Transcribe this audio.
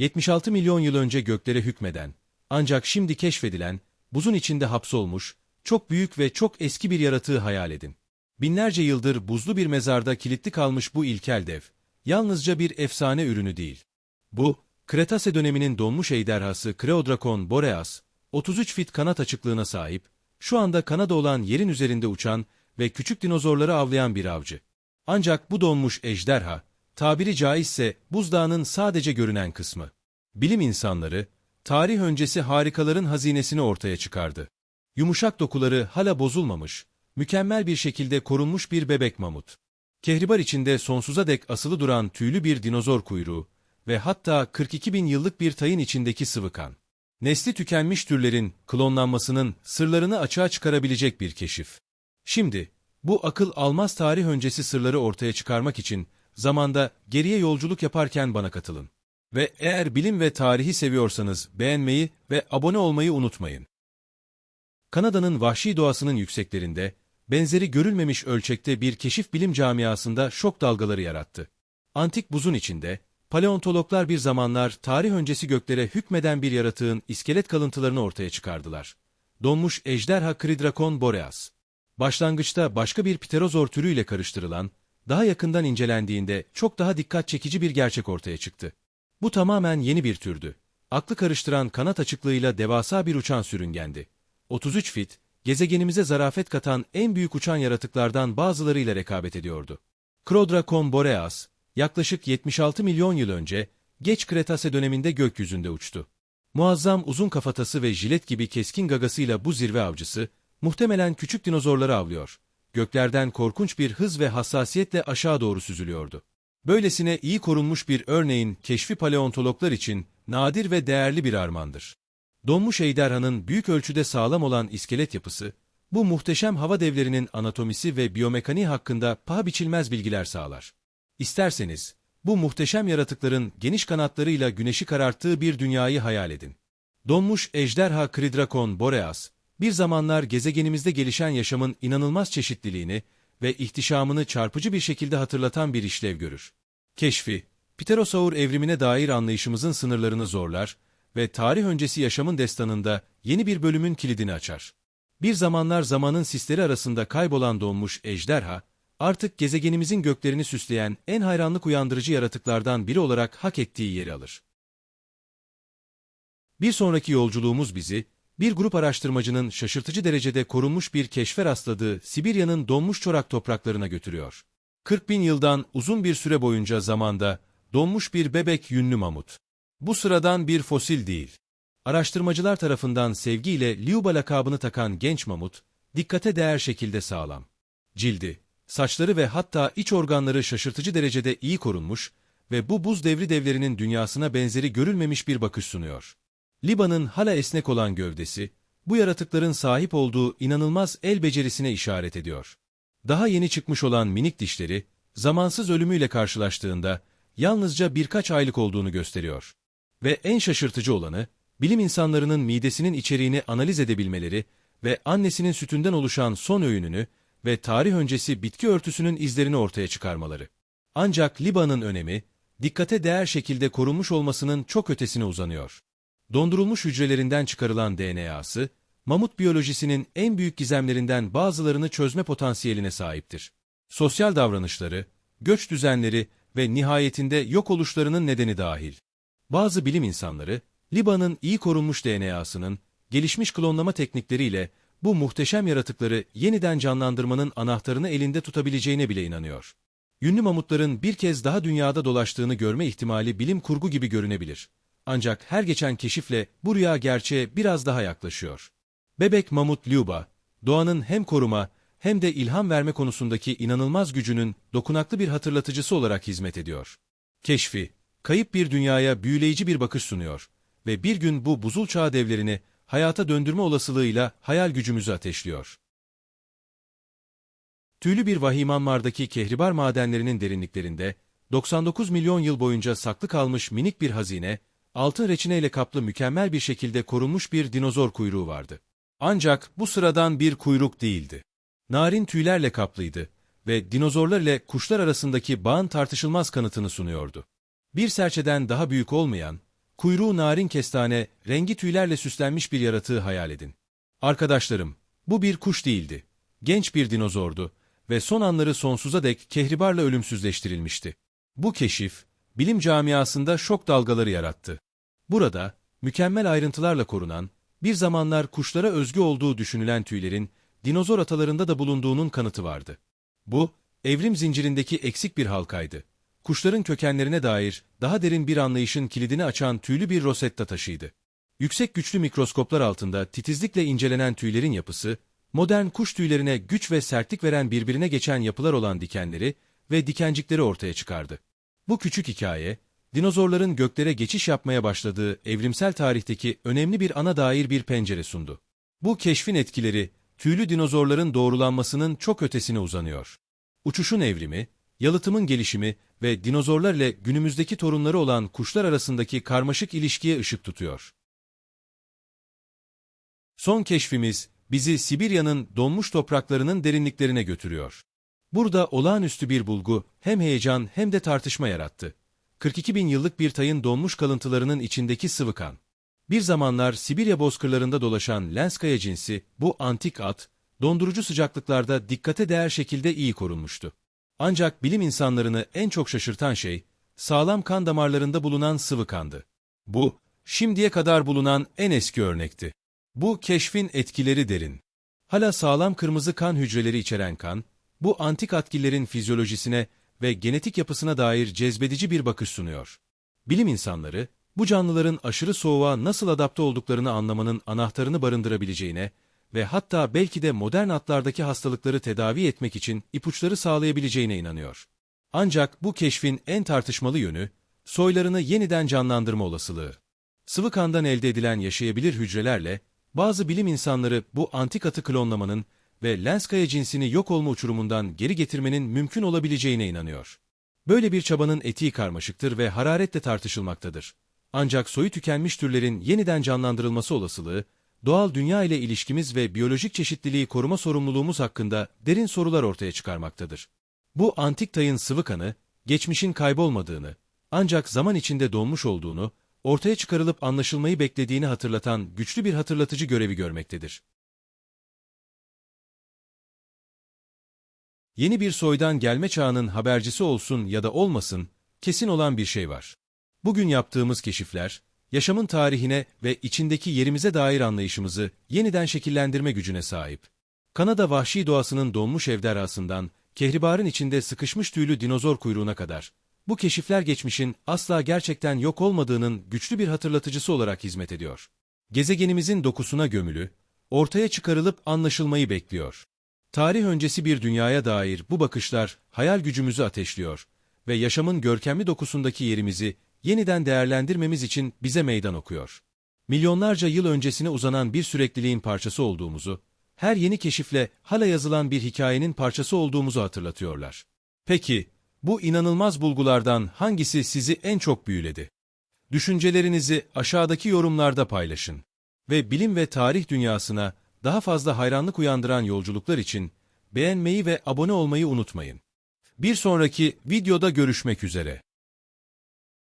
76 milyon yıl önce göklere hükmeden, ancak şimdi keşfedilen, buzun içinde hapsolmuş, çok büyük ve çok eski bir yaratığı hayal edin. Binlerce yıldır buzlu bir mezarda kilitli kalmış bu ilkel dev, yalnızca bir efsane ürünü değil. Bu, Kretase döneminin donmuş ejderhası Kreodrakon boreas, 33 fit kanat açıklığına sahip, şu anda Kanada olan yerin üzerinde uçan ve küçük dinozorları avlayan bir avcı. Ancak bu donmuş ejderha, tabiri caizse buzdağının sadece görünen kısmı. Bilim insanları, tarih öncesi harikaların hazinesini ortaya çıkardı. Yumuşak dokuları hala bozulmamış, mükemmel bir şekilde korunmuş bir bebek mamut. Kehribar içinde sonsuza dek asılı duran tüylü bir dinozor kuyruğu ve hatta 42 bin yıllık bir tayın içindeki sıvı kan. Nesli tükenmiş türlerin klonlanmasının sırlarını açığa çıkarabilecek bir keşif. Şimdi, bu akıl almaz tarih öncesi sırları ortaya çıkarmak için zamanda geriye yolculuk yaparken bana katılın. Ve eğer bilim ve tarihi seviyorsanız beğenmeyi ve abone olmayı unutmayın. Kanada'nın vahşi doğasının yükseklerinde, benzeri görülmemiş ölçekte bir keşif bilim camiasında şok dalgaları yarattı. Antik buzun içinde, paleontologlar bir zamanlar tarih öncesi göklere hükmeden bir yaratığın iskelet kalıntılarını ortaya çıkardılar. Donmuş ejderha Kridrakon boreas. Başlangıçta başka bir pterozor türüyle karıştırılan, daha yakından incelendiğinde çok daha dikkat çekici bir gerçek ortaya çıktı. Bu tamamen yeni bir türdü. Aklı karıştıran kanat açıklığıyla devasa bir uçan sürüngendi. 33 fit, gezegenimize zarafet katan en büyük uçan yaratıklardan bazılarıyla rekabet ediyordu. Krodrakon boreas, yaklaşık 76 milyon yıl önce, geç Kretase döneminde gökyüzünde uçtu. Muazzam uzun kafatası ve jilet gibi keskin gagasıyla bu zirve avcısı, muhtemelen küçük dinozorları avlıyor. Göklerden korkunç bir hız ve hassasiyetle aşağı doğru süzülüyordu. Böylesine iyi korunmuş bir örneğin keşfi paleontologlar için nadir ve değerli bir armağandır. Donmuş ejderhanın büyük ölçüde sağlam olan iskelet yapısı, bu muhteşem hava devlerinin anatomisi ve biyomekaniği hakkında paha biçilmez bilgiler sağlar. İsterseniz, bu muhteşem yaratıkların geniş kanatlarıyla güneşi kararttığı bir dünyayı hayal edin. Donmuş ejderha Kridrakon boreas, bir zamanlar gezegenimizde gelişen yaşamın inanılmaz çeşitliliğini ve ihtişamını çarpıcı bir şekilde hatırlatan bir işlev görür. Keşfi, Pterosaur evrimine dair anlayışımızın sınırlarını zorlar ve tarih öncesi yaşamın destanında yeni bir bölümün kilidini açar. Bir zamanlar zamanın sisleri arasında kaybolan donmuş ejderha, artık gezegenimizin göklerini süsleyen en hayranlık uyandırıcı yaratıklardan biri olarak hak ettiği yeri alır. Bir sonraki yolculuğumuz bizi, bir grup araştırmacının şaşırtıcı derecede korunmuş bir keşfe rastladığı Sibirya'nın donmuş çorak topraklarına götürüyor. 40 bin yıldan uzun bir süre boyunca zamanda donmuş bir bebek yünlü mamut. Bu sıradan bir fosil değil. Araştırmacılar tarafından sevgiyle Liuba lakabını takan genç mamut, dikkate değer şekilde sağlam. Cildi, saçları ve hatta iç organları şaşırtıcı derecede iyi korunmuş ve bu buz devri devlerinin dünyasına benzeri görülmemiş bir bakış sunuyor. Liba'nın hala esnek olan gövdesi, bu yaratıkların sahip olduğu inanılmaz el becerisine işaret ediyor. Daha yeni çıkmış olan minik dişleri, zamansız ölümüyle karşılaştığında yalnızca birkaç aylık olduğunu gösteriyor. Ve en şaşırtıcı olanı, bilim insanlarının midesinin içeriğini analiz edebilmeleri ve annesinin sütünden oluşan son öğününü ve tarih öncesi bitki örtüsünün izlerini ortaya çıkarmaları. Ancak Liba'nın önemi, dikkate değer şekilde korunmuş olmasının çok ötesine uzanıyor. Dondurulmuş hücrelerinden çıkarılan DNA'sı, mamut biyolojisinin en büyük gizemlerinden bazılarını çözme potansiyeline sahiptir. Sosyal davranışları, göç düzenleri ve nihayetinde yok oluşlarının nedeni dahil. Bazı bilim insanları, Liba'nın iyi korunmuş DNA'sının, gelişmiş klonlama teknikleriyle bu muhteşem yaratıkları yeniden canlandırmanın anahtarını elinde tutabileceğine bile inanıyor. Yünlü mamutların bir kez daha dünyada dolaştığını görme ihtimali bilim kurgu gibi görünebilir. Ancak her geçen keşifle bu rüya gerçeğe biraz daha yaklaşıyor. Bebek mamut Luba, doğanın hem koruma hem de ilham verme konusundaki inanılmaz gücünün dokunaklı bir hatırlatıcısı olarak hizmet ediyor. Keşfi, kayıp bir dünyaya büyüleyici bir bakış sunuyor ve bir gün bu buzul çağ devlerini hayata döndürme olasılığıyla hayal gücümüzü ateşliyor. Tüylü bir vahimanmardaki kehribar madenlerinin derinliklerinde 99 milyon yıl boyunca saklı kalmış minik bir hazine, altın reçineyle kaplı mükemmel bir şekilde korunmuş bir dinozor kuyruğu vardı. Ancak bu sıradan bir kuyruk değildi. Narin tüylerle kaplıydı ve dinozorlar ile kuşlar arasındaki bağın tartışılmaz kanıtını sunuyordu. Bir serçeden daha büyük olmayan, kuyruğu narin kestane, rengi tüylerle süslenmiş bir yaratığı hayal edin. Arkadaşlarım, bu bir kuş değildi. Genç bir dinozordu ve son anları sonsuza dek kehribarla ölümsüzleştirilmişti. Bu keşif, bilim camiasında şok dalgaları yarattı. Burada, mükemmel ayrıntılarla korunan, bir zamanlar kuşlara özgü olduğu düşünülen tüylerin, dinozor atalarında da bulunduğunun kanıtı vardı. Bu, evrim zincirindeki eksik bir halkaydı. Kuşların kökenlerine dair daha derin bir anlayışın kilidini açan tüylü bir rosetta taşıydı. Yüksek güçlü mikroskoplar altında titizlikle incelenen tüylerin yapısı, modern kuş tüylerine güç ve sertlik veren birbirine geçen yapılar olan dikenleri ve dikencikleri ortaya çıkardı. Bu küçük hikaye, dinozorların göklere geçiş yapmaya başladığı evrimsel tarihteki önemli bir ana dair bir pencere sundu. Bu keşfin etkileri, tüylü dinozorların doğrulanmasının çok ötesine uzanıyor. Uçuşun evrimi, yalıtımın gelişimi ve dinozorlar ile günümüzdeki torunları olan kuşlar arasındaki karmaşık ilişkiye ışık tutuyor. Son keşfimiz, bizi Sibirya'nın donmuş topraklarının derinliklerine götürüyor. Burada olağanüstü bir bulgu hem heyecan hem de tartışma yarattı. 42 bin yıllık bir tayın donmuş kalıntılarının içindeki sıvı kan. Bir zamanlar Sibirya bozkırlarında dolaşan Lenskaya cinsi bu antik at, dondurucu sıcaklıklarda dikkate değer şekilde iyi korunmuştu. Ancak bilim insanlarını en çok şaşırtan şey, sağlam kan damarlarında bulunan sıvı kandı. Bu, şimdiye kadar bulunan en eski örnekti. Bu keşfin etkileri derin. Hala sağlam kırmızı kan hücreleri içeren kan, bu antik atkillerin fizyolojisine ve genetik yapısına dair cezbedici bir bakış sunuyor. Bilim insanları, bu canlıların aşırı soğuğa nasıl adapte olduklarını anlamanın anahtarını barındırabileceğine ve hatta belki de modern atlardaki hastalıkları tedavi etmek için ipuçları sağlayabileceğine inanıyor. Ancak bu keşfin en tartışmalı yönü, soylarını yeniden canlandırma olasılığı. Sıvı kandan elde edilen yaşayabilir hücrelerle, bazı bilim insanları bu antik atı klonlamanın ve Lenskaya cinsini yok olma uçurumundan geri getirmenin mümkün olabileceğine inanıyor. Böyle bir çabanın etiği karmaşıktır ve hararetle tartışılmaktadır. Ancak soyu tükenmiş türlerin yeniden canlandırılması olasılığı, doğal dünya ile ilişkimiz ve biyolojik çeşitliliği koruma sorumluluğumuz hakkında derin sorular ortaya çıkarmaktadır. Bu antik tayın sıvı kanı, geçmişin kaybolmadığını, ancak zaman içinde donmuş olduğunu, ortaya çıkarılıp anlaşılmayı beklediğini hatırlatan güçlü bir hatırlatıcı görevi görmektedir. Yeni bir soydan gelme çağının habercisi olsun ya da olmasın, kesin olan bir şey var. Bugün yaptığımız keşifler, yaşamın tarihine ve içindeki yerimize dair anlayışımızı yeniden şekillendirme gücüne sahip. Kanada vahşi doğasının donmuş evderasından, kehribarın içinde sıkışmış tüylü dinozor kuyruğuna kadar, bu keşifler geçmişin asla gerçekten yok olmadığının güçlü bir hatırlatıcısı olarak hizmet ediyor. Gezegenimizin dokusuna gömülü, ortaya çıkarılıp anlaşılmayı bekliyor. Tarih öncesi bir dünyaya dair bu bakışlar hayal gücümüzü ateşliyor ve yaşamın görkemli dokusundaki yerimizi yeniden değerlendirmemiz için bize meydan okuyor. Milyonlarca yıl öncesine uzanan bir sürekliliğin parçası olduğumuzu, her yeni keşifle hala yazılan bir hikayenin parçası olduğumuzu hatırlatıyorlar. Peki, bu inanılmaz bulgulardan hangisi sizi en çok büyüledi? Düşüncelerinizi aşağıdaki yorumlarda paylaşın. Ve bilim ve tarih dünyasına daha fazla hayranlık uyandıran yolculuklar için beğenmeyi ve abone olmayı unutmayın. Bir sonraki videoda görüşmek üzere.